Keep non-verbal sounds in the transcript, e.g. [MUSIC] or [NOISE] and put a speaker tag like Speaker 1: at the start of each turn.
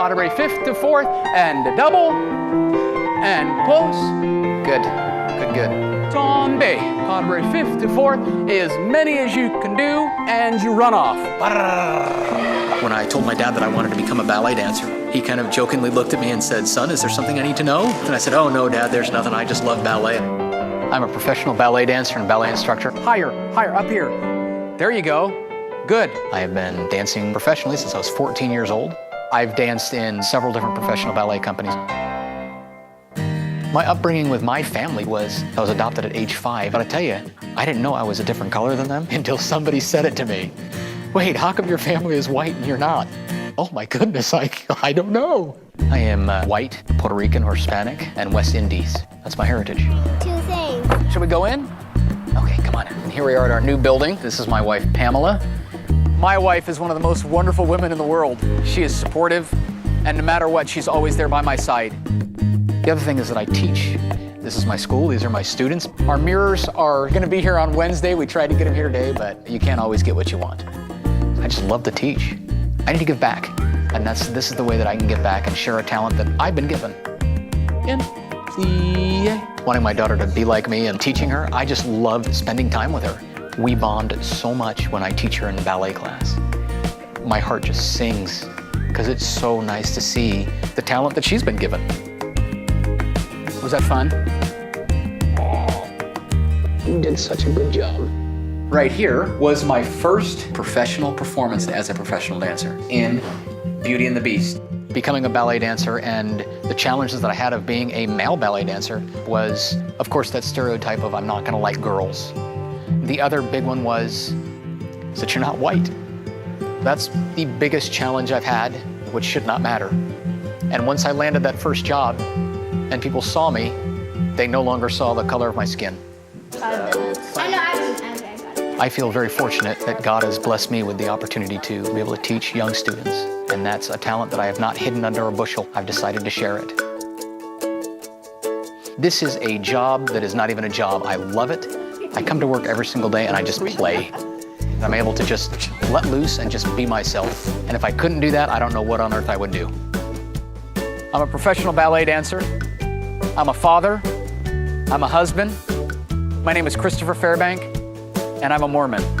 Speaker 1: Pas fifth to fourth, and a double, and close. Good, good, good. Tombe, pas de bourrée, fifth to fourth, as many as you can do, and you run off.
Speaker 2: When I told my dad that I wanted to become a ballet dancer, he kind of jokingly looked at me and said, Son, is there something I need to know? And I said, Oh, no, Dad, there's nothing. I just love ballet. I'm a professional ballet dancer and ballet instructor.
Speaker 1: Higher, higher, up here. There you go. Good.
Speaker 2: I have been dancing professionally since I was 14 years old. I've danced in several different professional ballet companies. My upbringing with my family was I was adopted at age five, but I tell you, I didn't know I was a different color than them [LAUGHS] until somebody said it to me. Wait, how come your family is white and you're not? Oh my goodness, [LAUGHS] I, I don't know. I am uh, white, Puerto Rican, or Hispanic, and West Indies. That's my heritage.
Speaker 3: Two things.
Speaker 2: Should we go in? Okay, come on. And here we are at our new building. This is my wife, Pamela.
Speaker 1: My wife is one of the most wonderful women in the world. She is supportive, and no matter what, she's always there by my side.
Speaker 2: The other thing is that I teach. This is my school, these are my students. Our mirrors are gonna be here on Wednesday. We tried to get them here today, but you can't always get what you want. I just love to teach. I need to give back. And that's this is the way that I can give back and share a talent that I've been given.
Speaker 1: The
Speaker 2: Wanting my daughter to be like me and teaching her, I just love spending time with her. We bond so much when I teach her in ballet class. My heart just sings because it's so nice to see the talent that she's been given.
Speaker 1: was that fun?
Speaker 2: You did such a good job. Right here was my first professional performance as a professional dancer in Beauty and the Beast. Becoming a ballet dancer and the challenges that I had of being a male ballet dancer was, of course, that stereotype of I'm not gonna like girls. The other big one was that you're not white. That's the biggest challenge I've had, which should not matter. And once I landed that first job and people saw me, they no longer saw the color of my skin.
Speaker 3: I know. I was. Okay, I got it.
Speaker 2: I feel very fortunate that God has blessed me with the opportunity to be able to teach young students. And that's a talent that I have not hidden under a bushel. I've decided to share it. This is a job that is not even a job. I love it. I come to work every single day and I just play. I'm able to just let loose and just be myself. And if I couldn't do that, I don't know what on earth I would do.
Speaker 1: I'm a professional ballet dancer. I'm a father. I'm a husband. My name is Christopher Fairbank, and I'm a Mormon.